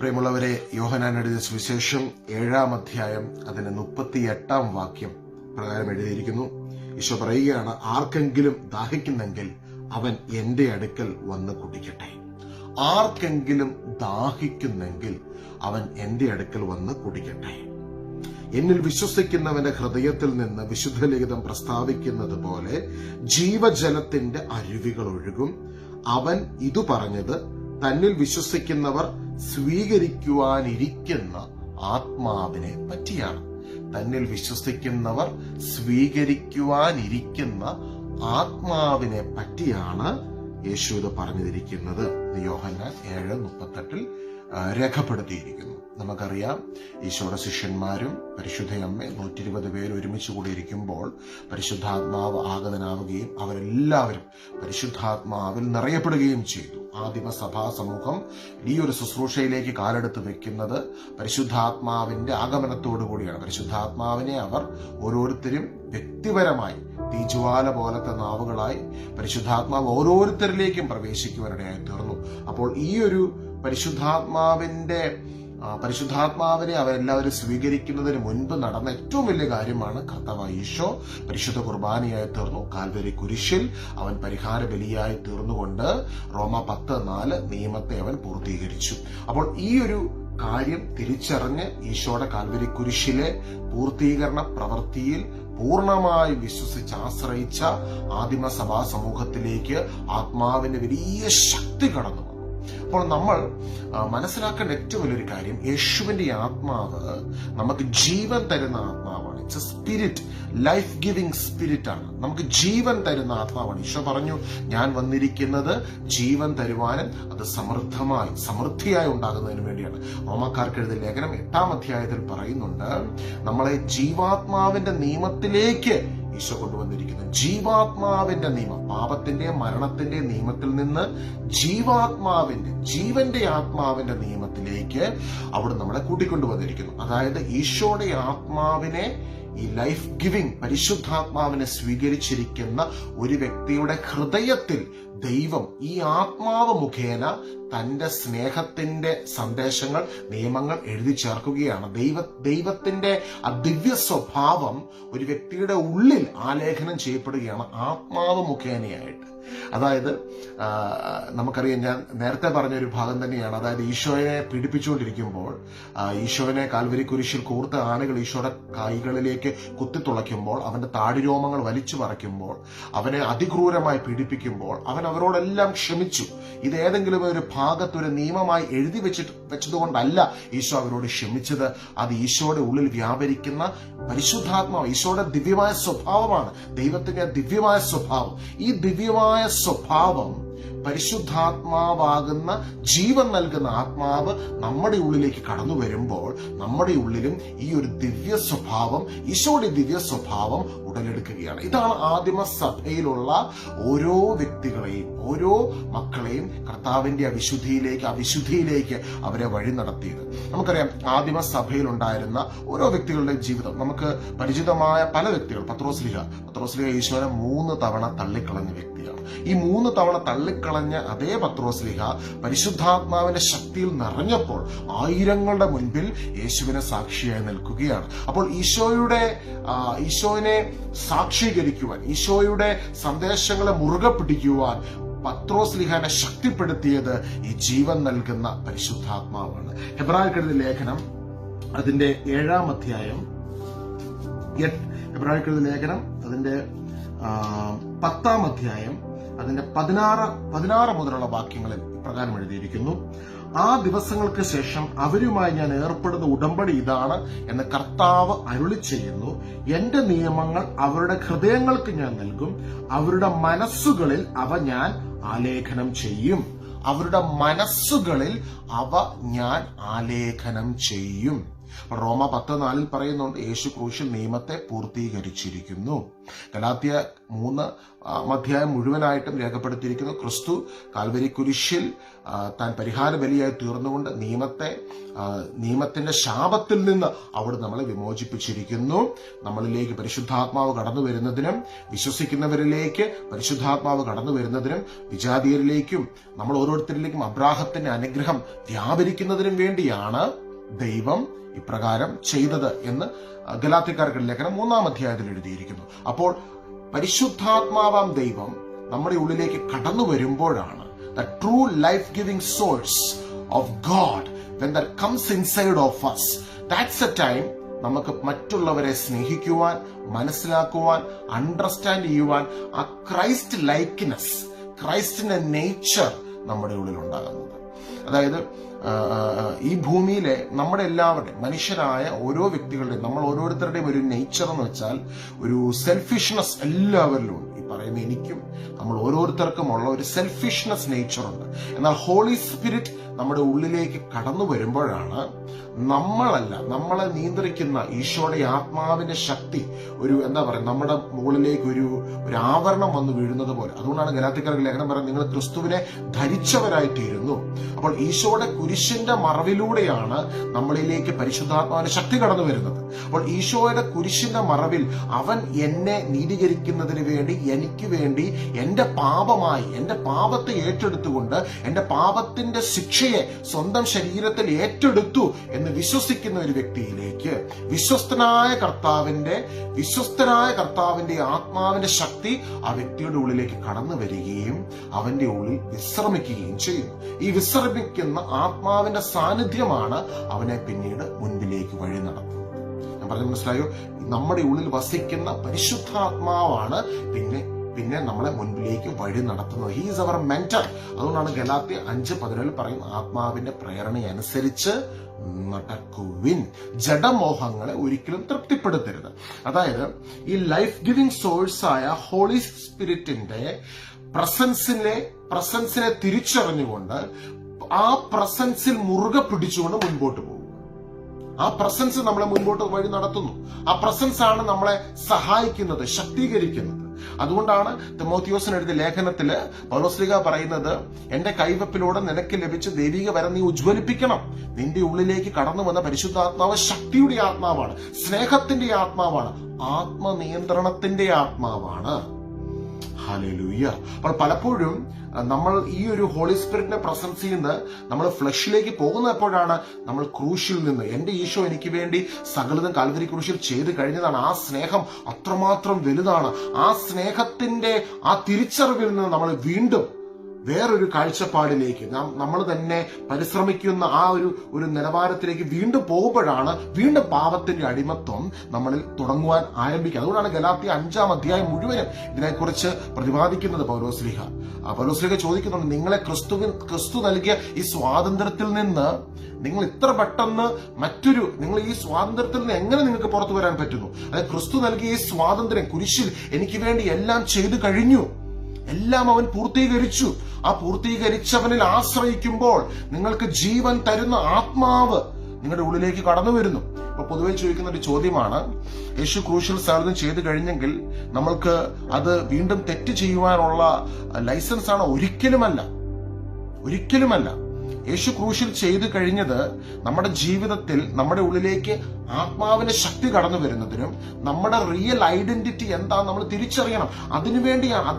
പ്രിയമുള്ളവരെ യോഹനാൻ എഴുതിയ സുവിശേഷം ഏഴാം അധ്യായം അതിന്റെ മുപ്പത്തി എട്ടാം വാക്യം പ്രകാരം എഴുതിയിരിക്കുന്നു. ഈശോ പറയുകയാണ് ആർക്കെങ്കിലും ദാഹിക്കുന്നെങ്കിൽ അവൻ എന്റെ അടുക്കൽ വന്ന് കുടിക്കട്ടെ. ആർക്കെങ്കിലും ദാഹിക്കുന്നെങ്കിൽ അവൻ എന്റെ അടുക്കൽ വന്ന് കുടിക്കട്ടെ. എന്നിൽ വിശ്വസിക്കുന്നവന്റെ ഹൃദയത്തിൽ നിന്ന് വിശുദ്ധ ലിഖിതം പ്രസ്താവിക്കുന്നത് പോലെ ജീവജലത്തിന്റെ അരുവികൾ ഒഴുകും. അവൻ ഇതു പറഞ്ഞത് തന്നിൽ വിശ്വസിക്കുന്നവർ സ്വീകരിക്കുവാനിരിക്കുന്ന ആത്മാവിനെ പറ്റിയാണ്. തന്നിൽ വിശ്വസിക്കുന്നവർ സ്വീകരിക്കുവാനിരിക്കുന്ന ആത്മാവിനെ പറ്റിയാണ് യേശു പറഞ്ഞിരിക്കുന്നത്. യോഹന്നാൻ ഏഴ് മുപ്പത്തെട്ടിൽ രേഖപ്പെടുത്തിയിരിക്കുന്നു. നമുക്കറിയാം ഈശോയുടെ ശിഷ്യന്മാരും പരിശുദ്ധയമ്മ നൂറ്റി ഇരുപത് പേര് ഒരുമിച്ച് കൂടിയിരിക്കുമ്പോൾ പരിശുദ്ധാത്മാവ് ആഗതനാവുകയും അവരെല്ലാവരും പരിശുദ്ധാത്മാവിൽ നിറയപ്പെടുകയും ചെയ്തു. ആദിമ സഭാ സമൂഹം ഈ ഒരു ശുശ്രൂഷയിലേക്ക് കാലെടുത്ത് വെക്കുന്നത് പരിശുദ്ധാത്മാവിന്റെ ആഗമനത്തോടു കൂടിയാണ്. പരിശുദ്ധാത്മാവിനെ അവർ ഓരോരുത്തരും വ്യക്തിപരമായി തീജ്വാല പോലത്തെ നാവുകളായി പരിശുദ്ധാത്മാവ് ഓരോരുത്തരിലേക്കും പ്രവേശിക്കുവാനിടയായി തീർന്നു. അപ്പോൾ ഈ ഒരു പരിശുദ്ധാത്മാവിന്റെ പരിശുദ്ധാത്മാവിനെ അവരെല്ലാവരും സ്വീകരിക്കുന്നതിന് മുൻപ് നടന്ന ഏറ്റവും വലിയ കാര്യമാണ് കർത്താവ് ഈശോ പരിശുദ്ധ കുർബാനയായി തീർന്നു. കാൽവരി കുരിശിൽ അവൻ പരിഹാര ബലിയായി തീർന്നുകൊണ്ട് റോമ പത്ത് നാല് നിയമത്തെ അവൻ പൂർത്തീകരിച്ചു. അപ്പോൾ ഈ ഒരു കാര്യം തിരിച്ചറിഞ്ഞ് ഈശോയുടെ കാൽവരി കുരിശിലെ പൂർത്തീകരണ പ്രവൃത്തിയിൽ പൂർണമായി വിശ്വസിച്ച് ആശ്രയിച്ച ആദിമ സഭാ സമൂഹത്തിലേക്ക് ആത്മാവിന്റെ വലിയ ശക്തി കടന്നു. അപ്പോൾ നമ്മൾ മനസ്സിലാക്കേണ്ട ഏറ്റവും വലിയൊരു കാര്യം യേശുവിന്റെ ആത്മാവ് നമുക്ക് ജീവൻ തരുന്ന ആത്മാവാണ്. It's a spirit life giving spirit ആണ്. നമുക്ക് ജീവൻ തരുന്ന ആത്മാവാണ്. ഈശോ പറഞ്ഞു ഞാൻ വന്നിരിക്കുന്നത് ജീവൻ തരുവാനും അത് സമൃദ്ധമായി സമൃദ്ധിയായി ഉണ്ടാകുന്നതിന് വേണ്ടിയാണ്. റോമക്കാർക്ക് എഴുതിയ ലേഖനം എട്ടാം അധ്യായത്തിൽ പറയുന്നുണ്ട് നമ്മളെ ജീവാത്മാവിന്റെ നിയമത്തിലേക്ക് ഈശോ കൊണ്ടുവന്നിരിക്കുന്നു ജീവാത്മാവിന്റെ നിയമം പാപത്തിന്റെ മരണത്തിന്റെ നിയമത്തിൽ നിന്ന് ജീവാത്മാവിന്റെ ജീവന്റെ ആത്മാവിന്റെ നിയമത്തിലേക്ക് അവിടെ നമ്മളെ കൂട്ടിക്കൊണ്ടുവന്നിരിക്കുന്നു. അതായത് ഈശോയുടെ ആത്മാവിനെ ഈ ലൈഫ് ഗിവിംഗ് പരിശുദ്ധാത്മാവിനെ സ്വീകരിച്ചിരിക്കുന്ന ഒരു വ്യക്തിയുടെ ഹൃദയത്തിൽ ദൈവം ഈ ആത്മാവ് മുഖേന തന്റെ സ്നേഹത്തിന്റെ സന്ദേശങ്ങൾ നിയമങ്ങൾ എഴുതി ചേർക്കുകയാണ്. ദൈവ ദൈവത്തിന്റെ ആ ദിവ്യ സ്വഭാവം ഒരു വ്യക്തിയുടെ ഉള്ളിൽ ആലേഖനം ചെയ്യപ്പെടുകയാണ് ആത്മാവ് മുഖേനയായിട്ട്. അതായത് നമുക്കറിയാം ഞാൻ നേരത്തെ പറഞ്ഞ ഒരു ഭാഗം തന്നെയാണ്. അതായത് ഈശോയെ പീഡിപ്പിച്ചുകൊണ്ടിരിക്കുമ്പോൾ ഈശോനെ കാൽവരി കുരിശിൽ കൂർത്ത ആണുകൾ ഈശോയുടെ കൈകളിലേക്ക് കുത്തിത്തുളയ്ക്കുമ്പോൾ അവന്റെ താടിരോമങ്ങൾ വലിച്ചു പറിക്കുമ്പോൾ അവനെ അതിക്രൂരമായി പീഡിപ്പിക്കുമ്പോൾ അവൻ അവരോടെല്ലാം ക്ഷമിച്ചു. ഇത് ഏതെങ്കിലും ഒരു ഭാഗത്ത് ഒരു നിയമമായി എഴുതി വെച്ചിട്ട് വെച്ചതുകൊണ്ടല്ല ഈശോ അവരോട് ക്ഷമിച്ചത്. അത് ഈശോയുടെ ഉള്ളിൽ വ്യാപരിക്കുന്ന പരിശുദ്ധാത്മാവ് ഈശോയുടെ ദിവ്യമായ സ്വഭാവമാണ്. ദൈവത്തിന്റെ ദിവ്യമായ സ്വഭാവം. ഈ ദിവ്യമായ സ്വഭാവം പരിശുദ്ധാത്മാവാകുന്ന ജീവൻ നൽകുന്ന ആത്മാവ് നമ്മുടെ ഉള്ളിലേക്ക് കടന്നു വരുമ്പോൾ നമ്മുടെ ഉള്ളിലും ഈ ഒരു ദിവ്യ സ്വഭാവം ഈശോയുടെ ദിവ്യ സ്വഭാവം ഉടലെടുക്കുകയാണ്. ഇതാണ് ആദിമ സഭയിലുള്ള ഓരോ വ്യക്തികളെയും ഓരോ മക്കളെയും കർത്താവിന്റെ അവിശുദ്ധിയിലേക്ക് അവിശുദ്ധിയിലേക്ക് അവരെ വഴി നടത്തിയത്. നമുക്കറിയാം ആദിമ സഭയിൽ ഉണ്ടായിരുന്ന ഓരോ വ്യക്തികളുടെ ജീവിതം. നമുക്ക് പരിചിതമായ പല വ്യക്തികൾ പത്രോസ്ലിഹ പത്രോസ്ലിഹ ഈശോനെ മൂന്ന് തവണ തള്ളിക്കളഞ്ഞ വ്യക്തിയാണ്. ഈ മൂന്ന് തവണ തള്ളിക്കളഞ്ഞ അതേ പത്രോസ്ലിഹ പരിശുദ്ധാത്മാവിന്റെ ശക്തിയിൽ നിറഞ്ഞപ്പോൾ ആയിരങ്ങളുടെ മുൻപിൽ യേശുവിനെ സാക്ഷിയായി നിൽക്കുകയാണ്. അപ്പോൾ ഈശോയുടെ ഈശോനെ സാക്ഷീകരിക്കുവാൻ ഈശോയുടെ സന്ദേശങ്ങളെ മുറുകെ പിടിക്കുവാൻ പത്രോസ് ലിഹാനെ ശക്തിപ്പെടുത്തിയത് ഈ ജീവൻ നൽകുന്ന പരിശുദ്ധാത്മാവാണ്. ഹെബ്രായക്കെഴുതിയ ലേഖനം അതിന്റെ ഏഴാം അധ്യായം എബ്രാഹിം ലേഖനം അതിന്റെ പത്താം അധ്യായം അതിന്റെ പതിനാറ് പതിനാറ് മുതലുള്ള വാക്യങ്ങളിൽ പ്രകാരം എഴുതിയിരിക്കുന്നു. ആ ദിവസങ്ങൾക്ക് ശേഷം അവരുമായി ഞാൻ ഏർപ്പെടുന്ന ഉടമ്പടി ഇതാണ് എന്ന് കർത്താവ് അരുളി ചെയ്യുന്നു. എന്റെ നിയമങ്ങൾ അവരുടെ ഹൃദയങ്ങൾക്ക് ഞാൻ നൽകും. അവരുടെ മനസ്സുകളിൽ അവ ഞാൻ ആലേഖനം ചെയ്യും. അവരുടെ മനസ്സുകളിൽ അവ ഞാൻ ആലേഖനം ചെയ്യും. റോമ പത്ത് നാലിൽ പറയുന്നുണ്ട് യേശു ക്രൂശിൽ നിയമത്തെ പൂർത്തീകരിച്ചിരിക്കുന്നു. കലാത്തിയ മൂന്ന് മധ്യായം മുഴുവനായിട്ടും രേഖപ്പെടുത്തിയിരിക്കുന്നു. ക്രിസ്തു കാൽവരി കുരിശിൽ താൻ പരിഹാര ബലിയായി തീർന്നുകൊണ്ട് നിയമത്തെ നിയമത്തിന്റെ ശാപത്തിൽ നിന്ന് അവിടെ നമ്മളെ വിമോചിപ്പിച്ചിരിക്കുന്നു. നമ്മളിലേക്ക് പരിശുദ്ധാത്മാവ് കടന്നു വരുന്നതിനും വിശ്വസിക്കുന്നവരിലേക്ക് പരിശുദ്ധാത്മാവ് കടന്നു വരുന്നതിനും വിജാതീയരിലേക്കും നമ്മൾ ഓരോരുത്തരിലേക്കും അബ്രാഹത്തിന്റെ അനുഗ്രഹം വ്യാപരിക്കുന്നതിനും വേണ്ടിയാണ് ദൈവം ഇപ്രകാരം ചെയ്തത് എന്ന് ഗലാത്തിക്കാർക്ക് ലേഖനം മൂന്നാം അധ്യായത്തിൽ എഴുതിയിരിക്കുന്നു. അപ്പോൾ പരിശുദ്ധാത്മാവാം ദൈവം നമ്മുടെ ഉള്ളിലേക്ക് കടന്നു വരുമ്പോഴാണ് the true life giving source of God when there comes inside of us that's a time നമുക്ക് മറ്റുള്ളവരെ സ്നേഹിക്കുവാൻ മനസ്സിലാക്കുവാൻ അണ്ടർസ്റ്റാൻഡ് ചെയ്യുവാൻ ആ ക്രൈസ്റ്റ് ലൈക്ക്നെസ് ക്രൈസ്റ്റിന്റെ നേച്ചർ നമ്മുടെ ഉള്ളിൽ ഉണ്ടാകുന്നത്. അതായത് ഈ ഭൂമിയിലെ നമ്മുടെ എല്ലാവരുടെയും മനുഷ്യരായ ഓരോ വ്യക്തികളുടെയും നമ്മൾ ഓരോരുത്തരുടെയും ഒരു നേച്ചർ എന്ന് വെച്ചാൽ ഒരു സെൽഫിഷ്നെസ് എല്ലാവരിലും ഉണ്ട് ഈ പറയുന്ന എനിക്കും നമ്മൾ ഓരോരുത്തർക്കും ഉള്ള ഒരു സെൽഫിഷ്നെസ് നേച്ചർ ഉണ്ട്. എന്നാൽ ഹോളി സ്പിരിറ്റ് നമ്മുടെ ഉള്ളിലേക്ക് കടന്നു വരുമ്പോഴാണ് നമ്മളല്ല നമ്മളെ നിയന്ത്രിക്കുന്ന ഈശോയുടെ ആത്മാവിന്റെ ശക്തി ഒരു എന്താ പറയുക നമ്മുടെ മുകളിലേക്ക് ഒരു ഒരു ആവരണം വന്നു വീഴുന്നത് പോലെ. അതുകൊണ്ടാണ് ഗലാത്തിക്കാർക്ക് ലേഖനം പറയുന്നത് നിങ്ങൾ ക്രിസ്തുവിനെ ധരിച്ചവരായിട്ടിരുന്നു അപ്പോൾ ഈശോയുടെ കുരിശിന്റെ മറവിലൂടെയാണ് നമ്മളിലേക്ക് പരിശുദ്ധാത്മാവിന്റെ ശക്തി കടന്നു വരുന്നത്. അപ്പോൾ ഈശോയുടെ കുരിശിന്റെ മറവിൽ അവൻ എന്നെ നീതീകരിക്കുന്നതിന് വേണ്ടി എനിക്ക് വേണ്ടി എന്റെ പാപമായി എന്റെ പാപത്തെ ഏറ്റെടുത്തുകൊണ്ട് എന്റെ പാപത്തിന്റെ ശിക്ഷയെ സ്വന്തം ശരീരത്തിൽ ഏറ്റെടുത്തു എന്ന് വിശ്വസിക്കുന്ന ഒരു വ്യക്തിയിലേക്ക് വിശ്വസ്തനായ കർത്താവിന്റെ വിശ്വസ്തനായ കർത്താവിന്റെ ആത്മാവിന്റെ ശക്തി ആ വ്യക്തിയുടെ ഉള്ളിലേക്ക് കടന്നു വരികയും അവന്റെ ഉള്ളിൽ വിശ്രമിക്കുകയും ചെയ്യുന്നു. ഈ വിശ്രമിക്കുന്ന ആത്മാവിന്റെ സാന്നിധ്യമാണ് അവനെ പിന്നീട് മുൻപിലേക്ക് വഴി നടത്തുന്നത്. ഞാൻ പറഞ്ഞു മനസ്സിലായോ? നമ്മുടെ ഉള്ളിൽ വസിക്കുന്ന പരിശുദ്ധാത്മാവാണ് പിന്നെ പിന്നെ നമ്മളെ മുൻപിലേക്ക് വഴി നടത്തുന്നത്. ഹീസ് അവർ മെന്റർ അതുകൊണ്ടാണ് ഗലാത്തി അഞ്ച് പതിനേഴിൽ പറയും ആത്മാവിന്റെ പ്രേരണയനുസരിച്ച് നടക്കുവിൻ. ജഡമോഹങ്ങളെ ഒരിക്കലും തൃപ്തിപ്പെടുത്തരുത്. അതായത് ഈ ലൈഫ് ഗിവിംഗ് ആയ ഹോളി സ്പിരിറ്റിന്റെ പ്രസൻസിനെ പ്രസൻസിനെ തിരിച്ചറിഞ്ഞുകൊണ്ട് ആ പ്രസൻസിൽ മുറുകെ പിടിച്ചുകൊണ്ട് മുൻപോട്ട് പോകും. ആ പ്രസൻസ് നമ്മളെ മുൻപോട്ട് വഴി നടത്തുന്നു. ആ പ്രസൻസ് ആണ് നമ്മളെ സഹായിക്കുന്നത് ശക്തീകരിക്കുന്നത്. അതുകൊണ്ടാണ് തെമോത്തിയോസിന് എഴുതിയ ലേഖനത്തിൽ പൗലോസ്ലിക പറയുന്നത് എന്റെ കൈവപ്പിലൂടെ നിനക്ക് ലഭിച്ച ദൈവിക വരം നീ ഉജ്ജ്വലിപ്പിക്കണം. നിന്റെ ഉള്ളിലേക്ക് കടന്നു വന്ന പരിശുദ്ധാത്മാവ് ശക്തിയുടെ ആത്മാവാണ് സ്നേഹത്തിന്റെ ആത്മാവാണ് ആത്മനിയന്ത്രണത്തിന്റെ ആത്മാവാണ്. ഹാലൂയ്യ അപ്പോൾ പലപ്പോഴും നമ്മൾ ഈ ഒരു ഹോളി സ്പിരിറ്റിന്റെ പ്രസൻസിൽ നിന്ന് നമ്മൾ ഫ്ലഷിലേക്ക് പോകുന്ന എപ്പോഴാണ് നമ്മൾ ക്രൂശിൽ നിന്ന് എന്റെ ഈശോ എനിക്ക് വേണ്ടി സകലതും കാൽവരി ക്രൂശിൽ ചെയ്ത് കഴിഞ്ഞതാണ്. ആ സ്നേഹം അത്രമാത്രം വലുതാണ്. ആ സ്നേഹത്തിന്റെ ആ തിരിച്ചറിവിൽ നിന്ന് നമ്മൾ വീണ്ടും വേറൊരു കാഴ്ചപ്പാടിലേക്ക് നാം നമ്മൾ തന്നെ പരിശ്രമിക്കുന്ന ആ ഒരു ഒരു നിലവാരത്തിലേക്ക് വീണ്ടും പോകുമ്പോഴാണ് വീണ്ടും പാപത്തിന്റെ അടിമത്വം നമ്മളിൽ തുടങ്ങുവാൻ ആരംഭിക്കുക. അതുകൊണ്ടാണ് ഗലാത്തി അഞ്ചാം അധ്യായം മുഴുവനും ഇതിനെക്കുറിച്ച് പ്രതിപാദിക്കുന്നത് പൗരോസ്ലിഹ ആ പൗലോസ്ലിഹ ചോദിക്കുന്നുണ്ട് നിങ്ങളെ ക്രിസ്തുവിൻ ക്രിസ്തു നൽകിയ ഈ സ്വാതന്ത്ര്യത്തിൽ നിന്ന് നിങ്ങൾ ഇത്ര പെട്ടെന്ന് മറ്റൊരു നിങ്ങൾ ഈ സ്വാതന്ത്ര്യത്തിൽ നിന്ന് എങ്ങനെ നിങ്ങൾക്ക് പുറത്തു വരാൻ പറ്റുന്നു? അതായത് ക്രിസ്തു നൽകിയ ഈ സ്വാതന്ത്ര്യം കുരിശിൽ എനിക്ക് വേണ്ടി എല്ലാം ചെയ്തു കഴിഞ്ഞു. എല്ലാം അവൻ പൂർത്തീകരിച്ചു. ആ പൂർത്തീകരിച്ചവനിൽ ആശ്രയിക്കുമ്പോൾ നിങ്ങൾക്ക് ജീവൻ തരുന്ന ആത്മാവ് നിങ്ങളുടെ ഉള്ളിലേക്ക് കടന്നു വരുന്നു. ഇപ്പൊ പൊതുവെ ചോദിക്കുന്ന ഒരു ചോദ്യമാണ് യേശു ക്രൂഷ്യൽ സാധനം ചെയ്തു കഴിഞ്ഞെങ്കിൽ നമ്മൾക്ക് അത് വീണ്ടും തെറ്റ് ചെയ്യുവാനുള്ള ലൈസൻസ് ആണ് ഒരിക്കലുമല്ല. ഒരിക്കലുമല്ല. യേശു ക്രൂശിൽ ചെയ്തു കഴിഞ്ഞത് നമ്മുടെ ജീവിതത്തിൽ നമ്മുടെ ഉള്ളിലേക്ക് ആത്മാവിന്റെ ശക്തി കടന്നു വരുന്നതിനും നമ്മുടെ റിയൽ ഐഡന്റിറ്റി എന്താ നമ്മൾ തിരിച്ചറിയണം. അതിനുവേണ്ടിയാണ് അത്